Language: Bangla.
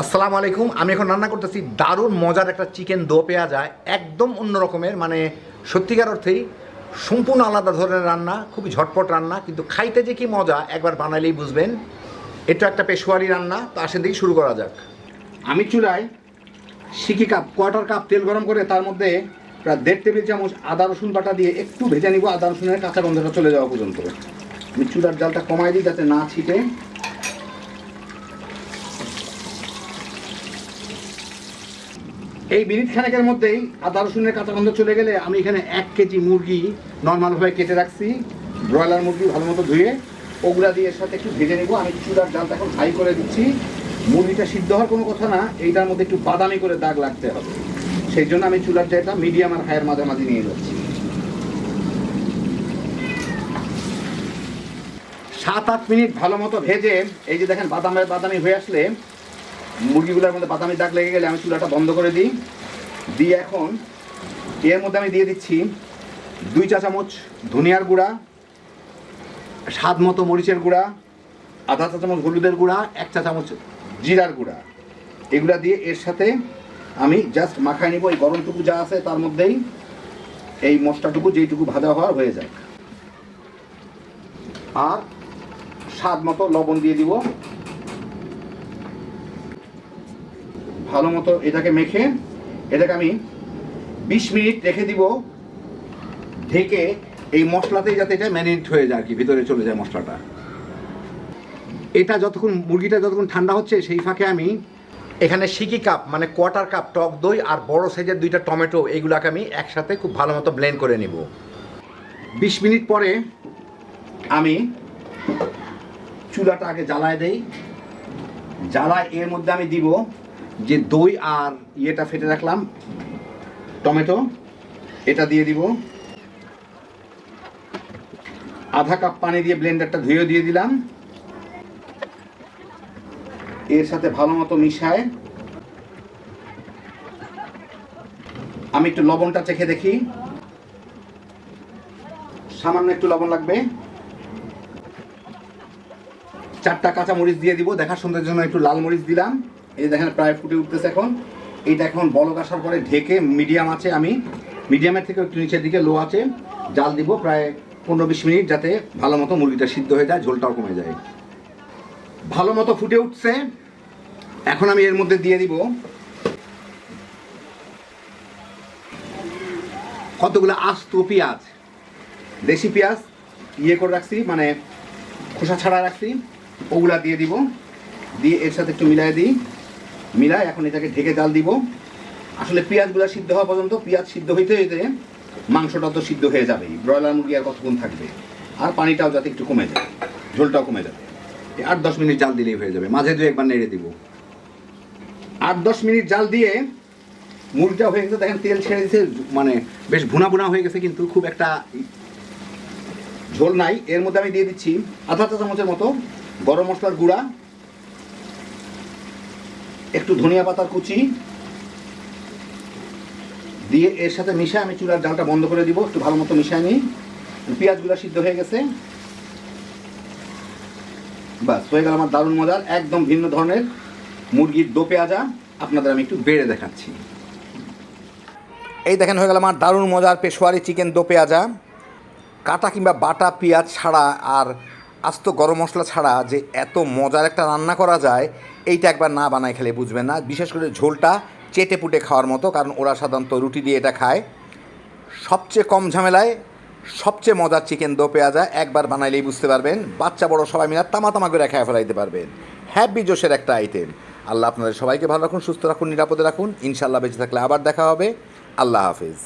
আসসালামু আলাইকুম। আমি এখন রান্না করতেছি দারুণ মজার একটা চিকেন দো পেঁয়াজা একদম অন্য রকমের মানে সত্যিকার অর্থেই সম্পূর্ণ আলাদা ধরনের রান্না, খুবই ঝটপট রান্না, কিন্তু খাইতে যে কি মজা, একবার বানালেই বুঝবেন। এটা একটা পেশোয়ারি রান্না, তো আসেন দিকে শুরু করা যাক। আমি চুলায় সিকি কাপ, কোয়ার্টার কাপ তেল গরম করে তার মধ্যে প্রায় দেড় টেবিল চামচ আদা রসুন বাটা দিয়ে একটু ভেজে নিব। আদা রসুনের কাঁচা গন্ধটা চলে যাওয়া পর্যন্ত। আমি চুলার জালটা কমাই দিই যাতে না ছিটে। এই মিনিট খানেকের মধ্যেই আদা রসুনের কাঁচা গন্ধ চলে গেলে আমি এখানে এক কেজি মুরগি নর্মালভাবে কেটে রাখছি। ব্রয়লার মুরগি ভালো মতো ধুয়ে ওগুলা দিয়ে এর সাথে একটু ভেজে নেব। আমি চুলার জালটা এখন হাই করে দিচ্ছি। মুরগিটা সিদ্ধ হওয়ার কোনো কথা না, এইটার মধ্যে একটু বাদামি করে দাগ লাগতে হবে। সেই জন্য আমি চুলার জালটা মিডিয়াম আর হাইয়ের মাঝামাঝি নিয়ে যাচ্ছি সাত আট মিনিট ভালো মতো ভেজে, এই যে দেখেন বাদামের বাদামি হয়ে আসলে মুরগিগুলোর মধ্যে বাদামি দাগ লেগে গেলে আমি চুলাটা বন্ধ করে দিই। দিয়ে এখন এর মধ্যে আমি দিয়ে দিচ্ছি দুই চা চামচ ধনিয়ার গুঁড়া, স্বাদ মতো মরিচের গুঁড়া, আধা চা চামচ হলুদের গুঁড়া, এক চা চামচ জিরার গুঁড়া। এগুলা দিয়ে এর সাথে আমি জাস্ট মাখায় নিব। এই গরমটুকু যা আছে তার মধ্যেই এই মশলাটুকু যেইটুকু ভাজা হওয়ার হয়ে যাক। আর স্বাদ মতো লবণ দিয়ে দিব। ভালো মতো এটাকে মেখে এটাকে আমি বিশ মিনিট রেখে দিব, ঢেকে এই মশলাতেই যাতে এটা ম্যারিনেট হয়ে যায় আর কি, ভিতরে চলে যায় মশলাটা। এটা যতক্ষণ, মুরগিটা যতক্ষণ ঠান্ডা হচ্ছে, সেই ফাঁকে আমি এখানে সিকি কাপ মানে কোয়ার্টার কাপ, টক দই আর বড় সাইজের দুইটা টমেটো, এইগুলাকে আমি একসাথে খুব ভালো মতো ব্লেন্ড করে নিব। বিশ মিনিট পরে আমি চুলাটা আগে জ্বালায় দেই। জ্বালায় এর মধ্যে আমি দিব যে দই আর ইয়েটা ফেটে রাখলাম, টমেটো, এটা দিয়ে দিব। আধা কাপ পানি দিয়ে ব্লেন্ডারটা ধুয়ে দিয়ে দিলাম। এর সাথে ভালো মতো মিশায়। আমি একটু লবণটা চেখে দেখি। সামান্য একটু লবণ লাগবে। চারটা কাঁচা মরিচ দিয়ে দিব। দেখার সুন্দরের জন্য একটু লাল মরিচ দিলাম। এই দেখেন, প্রায় ফুটে উঠতেছে এখন। এইটা এখন বলক আসার পরে ঢেকে মিডিয়াম আছে আমি। মিডিয়ামের থেকে একটু নিচের দিকে লো আছে। জাল দিব প্রায় পনেরো বিশ মিনিট যাতে ভালো মতো মুরগিটা সিদ্ধ হয়ে যায়, ঝোলটাও কমে যায়। ভালো মতো ফুটে উঠছে। এখন আমি এর মধ্যে দিয়ে দিব কতগুলো আস্ত পেঁয়াজ। দেশি পেঁয়াজ ইয়ে করে রাখছি মানে খোসা ছাড়া রাখছি। ওগুলা দিয়ে দিব। দিয়ে এর সাথে একটু মিলাই দিই। মিলাই এখন এটাকে ঢেকে জাল দিব। আসলে পেঁয়াজগুলো সিদ্ধ হওয়া পর্যন্ত পেঁয়াজ সিদ্ধ হইতে হইতে মাংসটা তো সিদ্ধ হয়ে যাবেই। ব্রয়লার মুরগি আর কতক্ষণ থাকবে? আর পানিটাও যাতে একটু কমে যায়, ঝোলটাও কমে যাবে। আট দশ মিনিট জাল দিলেই হয়ে যাবে। মাঝে দু একবার নেড়ে দিব। আট দশ মিনিট জাল দিয়ে মুরগিটা হয়ে গেছে, দেখেন তেল ছেড়ে দিয়েছে মানে বেশ ভুনা ভুনা হয়ে গেছে, কিন্তু খুব একটা ঝোল নাই। এর মধ্যে আমি দিয়ে দিচ্ছি আধা চা চামচের মতো গরম মশলার গুঁড়া একটু ধনিয়া পাতার কুচি। দিয়ে এর সাথে মিশায় আমি চুলার জালটা বন্ধ করে দিব, একটু ভালো মতো মিশায় নিই। পেঁয়াজগুলো সিদ্ধ হয়ে গেছে। বাস, হয়ে গেল আমার দারুণ মজার, একদম ভিন্ন ধরনের মুরগির দো পেঁয়াজা। আপনাদের আমি একটু বেড়ে দেখাচ্ছি। এই দেখেন, হয়ে গেল আমার দারুণ মজার পেশোয়ারি চিকেন দো পেঁয়াজা। কাটা কিংবা বাটা পেঁয়াজ ছাড়া আর আস্ত গরম মশলা ছাড়া যে এত মজার একটা রান্না করা যায়, এইটা একবার না বানায় খেলে বুঝবেন না। বিশেষ করে ঝোলটা চেটে পুটে খাওয়ার মতো, কারণ ওরা সাধারণত রুটি দিয়ে এটা খায়। সবচেয়ে কম ঝামেলায় সবচেয়ে মজার চিকেন দো পেঁয়াজা একবার বানাইলেই বুঝতে পারবেন। বাচ্চা, বড় সবাই মিলে তামা তামা করে খেয়ে ফেলাইতে পারবেন। হ্যাপি জোশের একটা আইটেম আল্লাহ আপনাদের সবাইকে ভালো রাখুন, সুস্থ রাখুন, নিরাপদে রাখুন। ইনশাল্লাহ বেঁচে থাকলে আবার দেখা হবে। আল্লাহ হাফিজ।